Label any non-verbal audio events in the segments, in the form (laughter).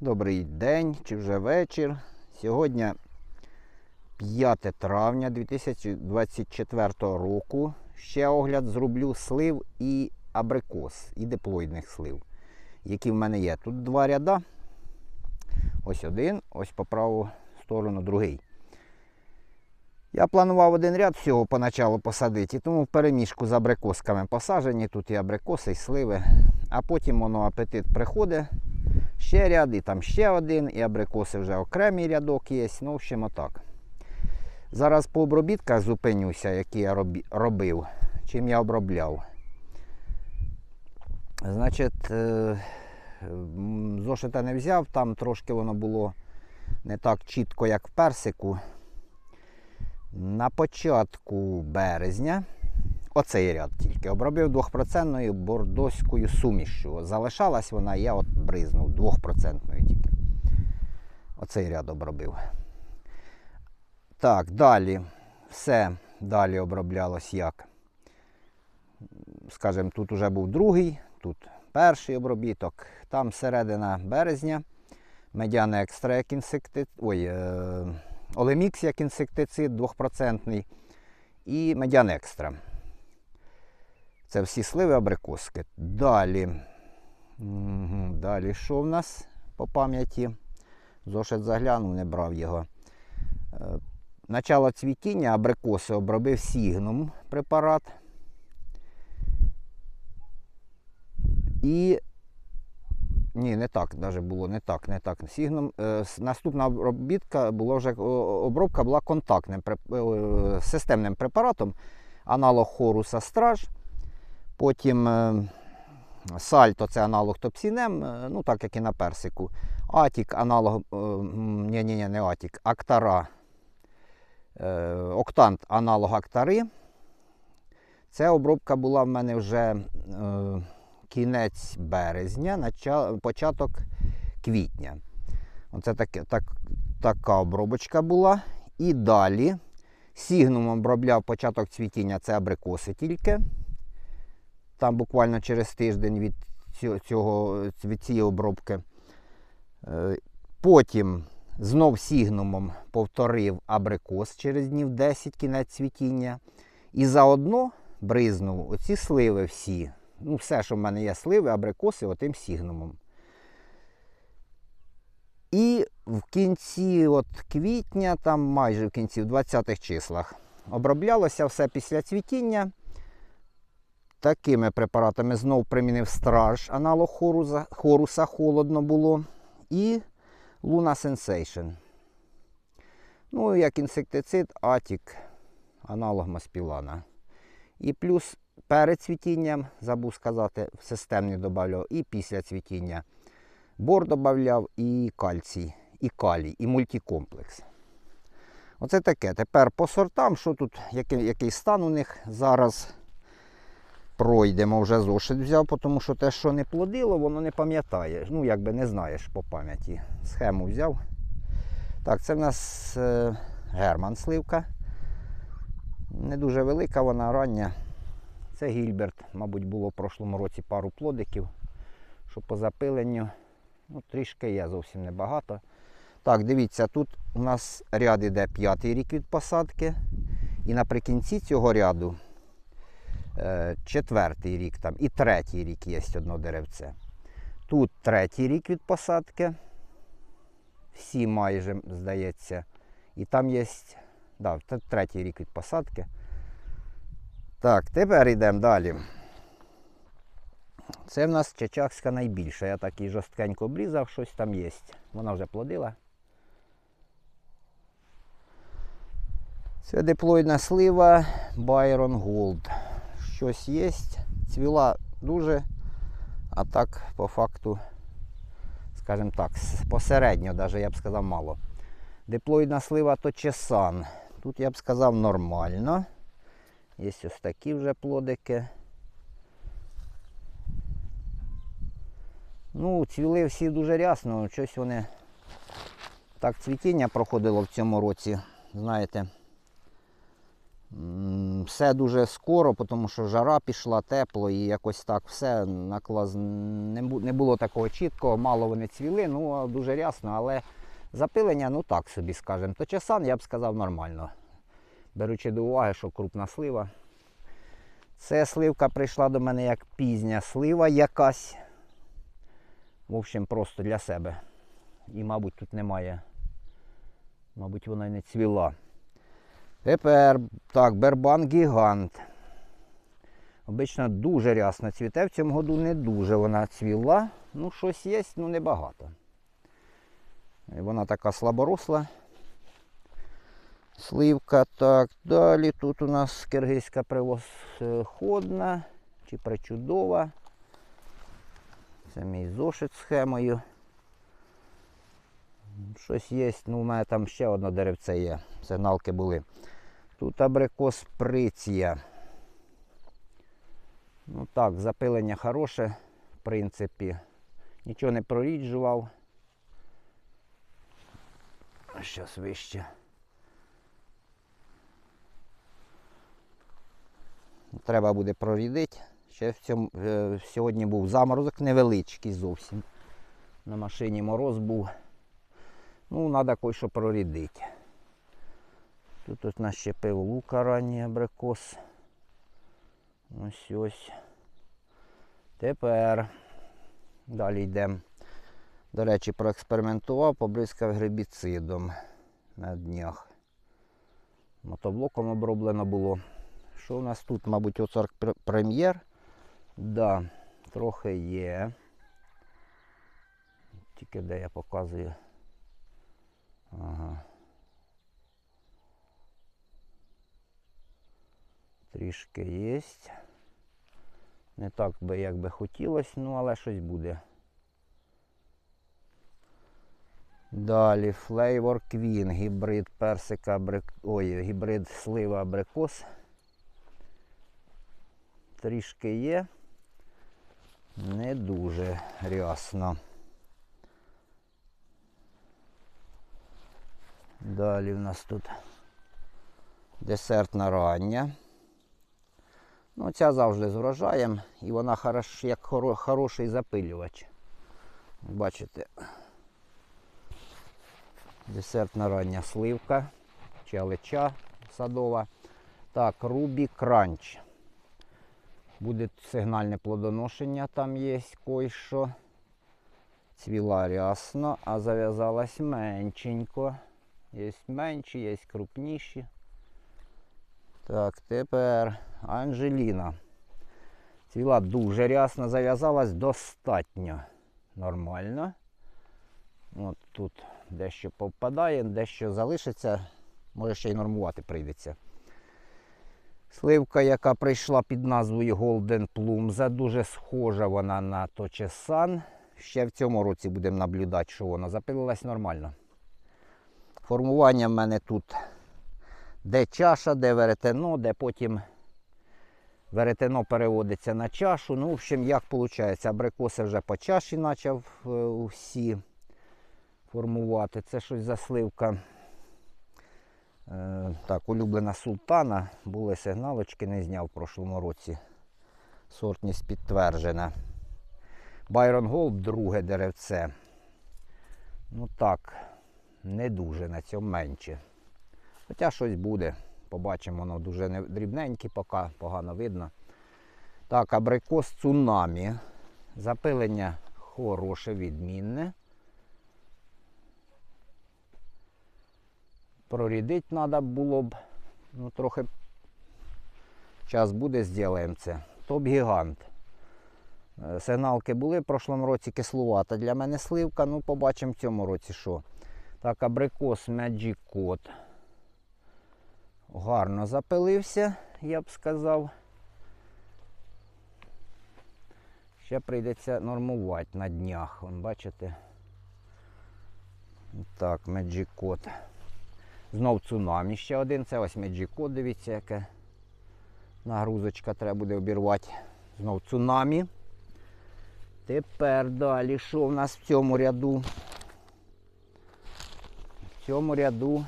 Добрий день чи вже вечір. Сьогодні 5 травня 2024 року. Ще огляд зроблю слив і абрикос, і диплоїдних слив, які в мене є. Тут два ряда. Ось один, ось по праву сторону другий. Я планував один ряд всього поначалу посадити, і тому в переміжку з абрикосками посаджені. Тут і абрикоси, і сливи. А потім воно апетит приходить. Ще ряд, і там ще один, і абрикоси вже окремий рядок є. Ну, в общем, отак. Зараз по обробітках зупинюся, які я робив, чим я обробляв. Значить, е, зошита не взяв, там трошки воно було не так чітко, як в персику. На початку березня, оцей ряд тільки, обробив 2% бордоською сумішю. Залишалась вона, я от бризнув 2% тільки. Оцей ряд обробив. Так, далі. Все далі оброблялось як. Скажімо, тут вже був другий, тут перший обробіток, там середина березня. Медяна екстра як інсектицид. Ой, е... Олемікс як інсектицид 2% і медян екстра. Це всі сливи абрикоски. Далі. Далі що в нас по пам'яті? Зошит заглянув, не брав його. Е, Начало цвітіння абрикоси обробив сігнум препарат. І. Ні, не так навіть було, не так, не так. Сігнум. Е, Наступна обробітка була вже обробка була контактним е, системним препаратом, аналог хоруса страж. Потім е, сальто це аналог топсінем, е, ну так як і на персику. Атік, аналог, ні, ні, ні, не Атік, Актара. Е, Октант аналог Актари. Ця обробка була в мене вже кінець березня, початок квітня. Оце таке, так, така обробочка була. І далі сігнум обробляв початок цвітіння, це абрикоси тільки. Там буквально через тиждень від цього, від цієї обробки. Е, Потім знов сігнумом повторив абрикос через днів 10 кінець цвітіння. І заодно бризнув оці сливи всі. Ну, все, що в мене є сливи, абрикоси, отим сігнумом. І в кінці от квітня, там майже в кінці, в 20-х числах, оброблялося все після цвітіння. Такими препаратами знов примінив страж, аналог хоруса, хоруса холодно було. І Luna Sensation. Ну, як інсектицид, Атік, аналог маспілана. І плюс перед цвітінням, забув сказати, в системний додавав і після цвітіння. Бор додавав і кальцій, і калій, і мультикомплекс. Оце таке. Тепер по сортам, що тут, який, який стан у них зараз пройдемо. Вже зошит взяв, тому що те, що не плодило, воно не пам'ятає. Ну, якби не знаєш по пам'яті. Схему взяв. Так, це в нас е, Герман сливка. Не дуже велика, вона рання. Це Гільберт. Мабуть, було в прошлому році пару плодиків. Що по запиленню ну, трішки є, зовсім небагато. Так, дивіться, тут у нас ряд іде п'ятий рік від посадки. І наприкінці цього ряду четвертий рік там і третій рік є одно деревце. Тут третій рік від посадки. Всі майже, здається. І там є да, третій рік від посадки. Так, тепер йдемо далі. Це в нас чечакська найбільша. Я так її жорсткенько обрізав, щось там є. Вона вже плодила. Це диплоїдна слива Byron Gold. Щось є. Цвіла дуже, а так по факту, скажімо так, посередньо, навіть я б сказав, мало. Диплоїдна слива то чесан. Тут я б сказав нормально. Є ось такі вже плодики. Ну, цвіли всі дуже рясно, щось вони так цвітіння проходило в цьому році, знаєте. Все дуже скоро, тому що жара пішла, тепло і якось так все наклаз не було такого чіткого, мало вони цвіли, ну дуже рясно, але запилення, ну так собі скажемо. То часан, я б сказав, нормально. Беручи до уваги, що крупна слива. Це сливка прийшла до мене як пізня слива якась. В общем, просто для себе. І, мабуть, тут немає. Мабуть, вона й не цвіла. Тепер так, бербан гігант. Обично дуже рясно цвіте. В цьому году не дуже вона цвіла. Ну, щось є, ну небагато. Вона така слаборосла. Сливка. Так, далі тут у нас киргизька превосходна чи причудова. Це мій зошит схемою. Щось є, ну у мене там ще одне деревце є. Сигналки були. Тут абрикос приція. Ну так, запилення хороше, в принципі. Нічого не проріджував. Щас вище. Треба буде прорідити. Ще в цьому, е, сьогодні був заморозок невеличкий зовсім. На машині мороз був. Ну, треба кое-що прорідити. Тут ось нащепив лука ранній абрикос. Ось ось. Тепер далі йдемо. До речі, проекспериментував, побризкав гербіцидом на днях. Мотоблоком оброблено було. Що у нас тут, мабуть, оцарк пр- прем'єр? Да, трохи є. Тільки де я показую. Ага. Трішки є. Не так би, як би хотілося, ну але щось буде. Далі Flavor Queen, гібрид персика, абрик... ой, гібрид слива абрикос. Трішки є. Не дуже рясно. Далі в нас тут десертна рання. Ну, ця завжди з врожаєм і вона хорош, як хоро, хороший запилювач. Бачите, десертна рання сливка, чалича садова. Так, Рубі Кранч. Буде сигнальне плодоношення, там є кой-що. Цвіла рясно, а зав'язалась меншенько. Є менші, є крупніші. Так, тепер Анжеліна. Цвіла дуже рясно, зав'язалась достатньо нормально. От тут дещо повпадає, дещо залишиться, може ще й нормувати прийдеться. Сливка, яка прийшла під назвою Golden Plumza, дуже схожа вона на Точесан. Ще в цьому році будемо наблюдати, що вона запилилась нормально. Формування в мене тут де чаша, де веретено, де потім веретено переводиться на чашу. Ну, в общем, як виходить, абрикоси вже по чаші почав е, усі формувати. Це щось за сливка. Е, так, улюблена султана. Були сигналочки, не зняв в прошлому році. Сортність підтверджена. Байрон Голд, друге деревце. Ну так, не дуже на цьому менше. Хоча щось буде. Побачимо, воно дуже дрібненьке, поки погано видно. Так, абрикос цунамі. Запилення хороше, відмінне. Прорідити треба було б. Ну, трохи час буде, зробимо це. Топ-гігант. Е, Сигналки були в прошлому році кислувата. Для мене сливка. Ну, побачимо в цьому році що. Так, абрикос Magic Code. Гарно запилився, я б сказав. Ще прийдеться нормувати на днях. Вон, бачите? Так, Magic Code. Знов цунамі ще один. Це ось Magic Code, дивіться, яке нагрузочка треба буде обірвати. Знов цунамі. Тепер далі, що в нас в цьому ряду? Цьому ряду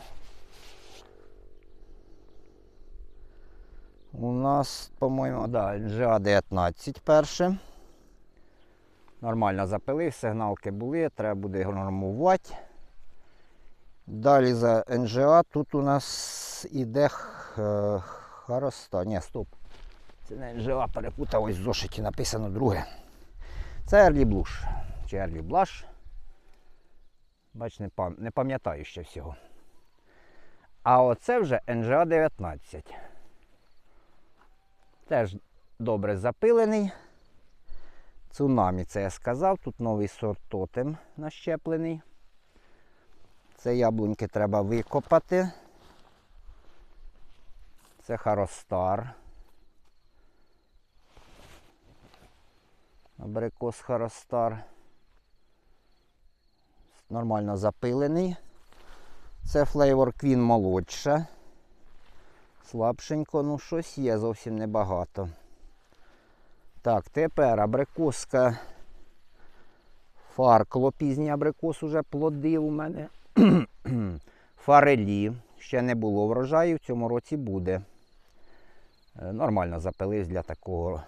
У нас, по-моєму, да, NGA 19 перше. Нормально запилив, сигналки були, треба буде його нормувати. Далі за НЖА тут у нас іде Хароста. Ні, стоп. Це не НЖА, перепутав, ось в зошиті написано друге. Це Ерлі Блуш. Чи Ерлі Блаш. Бач, не, пам'ятаю ще всього. А оце вже НЖА 19. Теж добре запилений. Цунамі, це я сказав. Тут новий сорт тотем нащеплений. Це яблуньки треба викопати. Це Харостар. Абрикос Харостар. Нормально запилений. Це Flavor Queen молодша. Слабшенько, ну щось є, зовсім небагато. Так, тепер абрикоска Фаркло, пізній абрикос уже плодив у мене. (clears throat) Фарелі. Ще не було врожаю, в цьому році буде. Е, Нормально запилив для такого,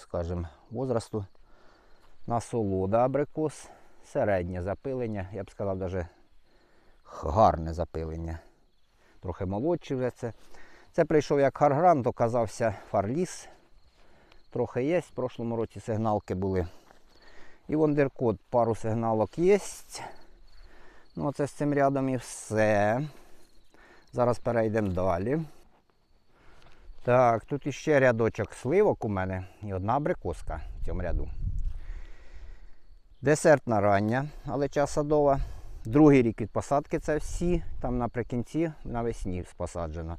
скажімо, возрасту. Насолода абрикос. Середнє запилення, я б сказав, навіть гарне запилення. Трохи молодший вже це. Це прийшов як Харгрант, оказався фарліс. Трохи є. В прошлому році сигналки були. І Вондеркод, пару сигналок є. Ну, це з цим рядом і все. Зараз перейдемо далі. Так, тут іще рядочок сливок у мене і одна абрикоска в цьому ряду. Десертна рання, але час садова. Другий рік від посадки це всі. Там наприкінці навесні посаджено.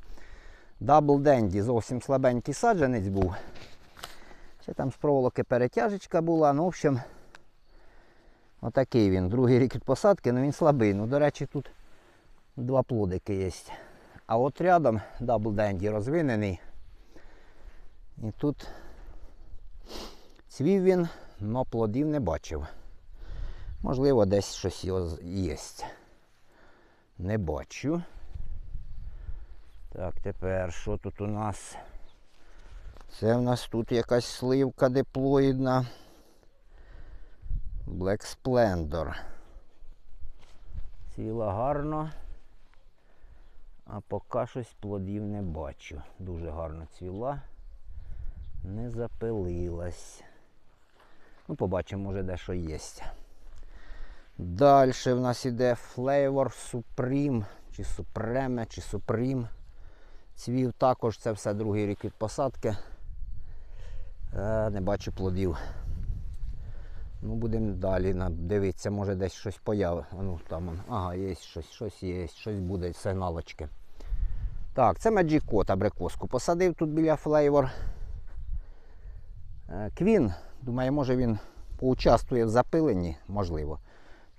Дабл Денді зовсім слабенький саджанець був. Ще там з проволоки перетяжечка була. Ну, в общем, отакий він. Другий рік від посадки, ну він слабий. Ну, до речі, тут два плодики є. А от рядом Дабл Денді розвинений. І тут цвів він, але плодів не бачив. Можливо, десь щось є. Не бачу. Так, тепер що тут у нас? Це в нас тут якась сливка диплоїдна. Black Splendor. Цвіла гарно. А поки щось плодів не бачу. Дуже гарно цвіла. Не запилилась. Ну, побачимо, може дещо є. Далі в нас іде Flavor Supreme, чи Supreme, чи Supreme. Цвів також це все другий рік від посадки. Е, не бачу плодів. Ну, будемо далі дивитися, може десь щось появи. Ну, там, ага, є щось, щось є, щось буде, сигналочки. Так, це Cot абрикоску. Посадив тут біля. Е, Квін, думаю, може він поучаствує в запиленні, можливо.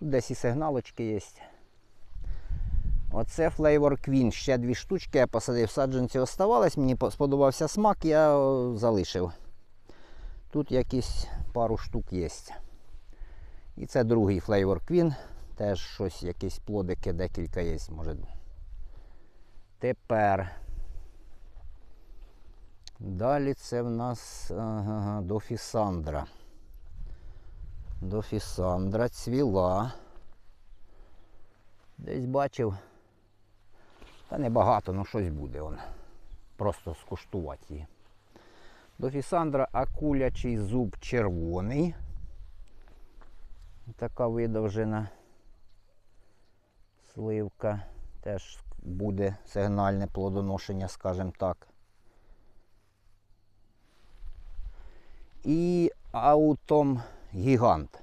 Тут десь і сигналочки є. Оце Flavor Queen. Ще дві штучки я посадив, саджанці оставались. Мені сподобався смак, я залишив. Тут якісь пару штук є. І це другий Flavor Queen. Теж щось, якісь плодики, декілька є, може. Тепер. Далі це в нас ага, Дофісандра. Дофісандра цвіла. Десь бачив. Та небагато, ну щось буде он. Просто скуштувати її. Дофісандра акулячий зуб червоний. Така видовжена сливка. Теж буде сигнальне плодоношення, скажімо так. І аутом гігант.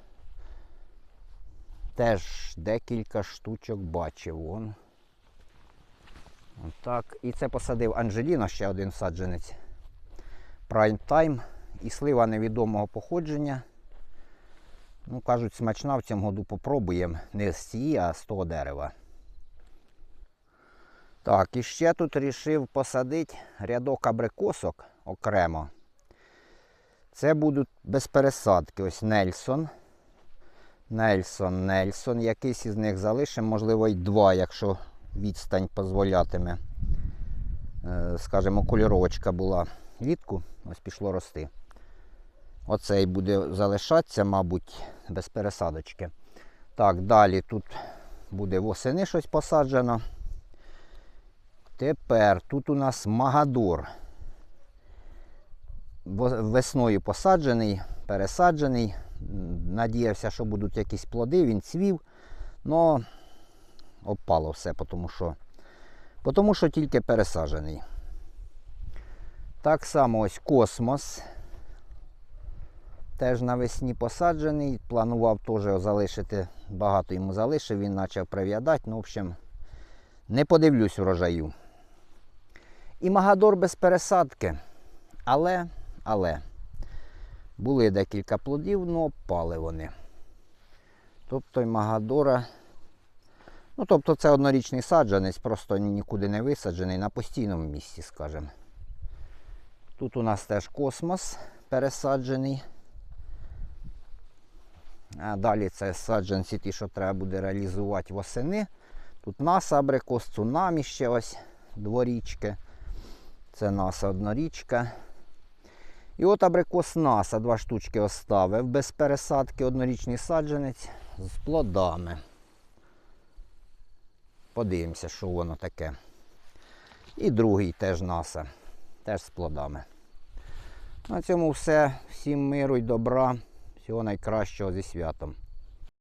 Теж декілька штучок бачив. Вон. Отак. І це посадив Анжеліна, ще один саджанець. Prime Time. І слива невідомого походження. Ну, кажуть, смачна в цьому году попробуємо. Не з цієї, а з того дерева. Так, і ще тут вирішив посадити рядок абрикосок окремо. Це будуть без пересадки. Ось Нельсон. Нельсон, Нельсон. Якийсь із них залишимо, можливо, й два, якщо відстань дозволятиме. е, скажімо, кольоровочка була влітку, ось пішло рости. Оцей буде залишатися, мабуть, без пересадочки. Так, далі тут буде восени щось посаджено. Тепер тут у нас Магадор. Весною посаджений, пересаджений. Надіявся, що будуть якісь плоди, він цвів. Но опало все, тому що, тому що тільки пересаджений. Так само ось космос. Теж навесні посаджений. Планував теж залишити. Багато йому залишив, він почав прив'ядати. Ну, в общем, не подивлюсь урожаю. І Магадор без пересадки. Але, але, були декілька плодів, але опали вони. Тобто і Магадора. Ну, тобто це однорічний саджанець, просто нікуди не висаджений на постійному місці, скажімо. Тут у нас теж космос пересаджений. А далі це саджанці, ті, що треба буде реалізувати восени. Тут наса абрикос, цунамі ще ось дворічки. Це наса однорічка. І от абрикос наса, два штучки оставив без пересадки, однорічний саджанець з плодами. Подивимося, що воно таке. І другий теж наса, теж з плодами. На цьому все. Всім миру і добра. Всього найкращого зі святом.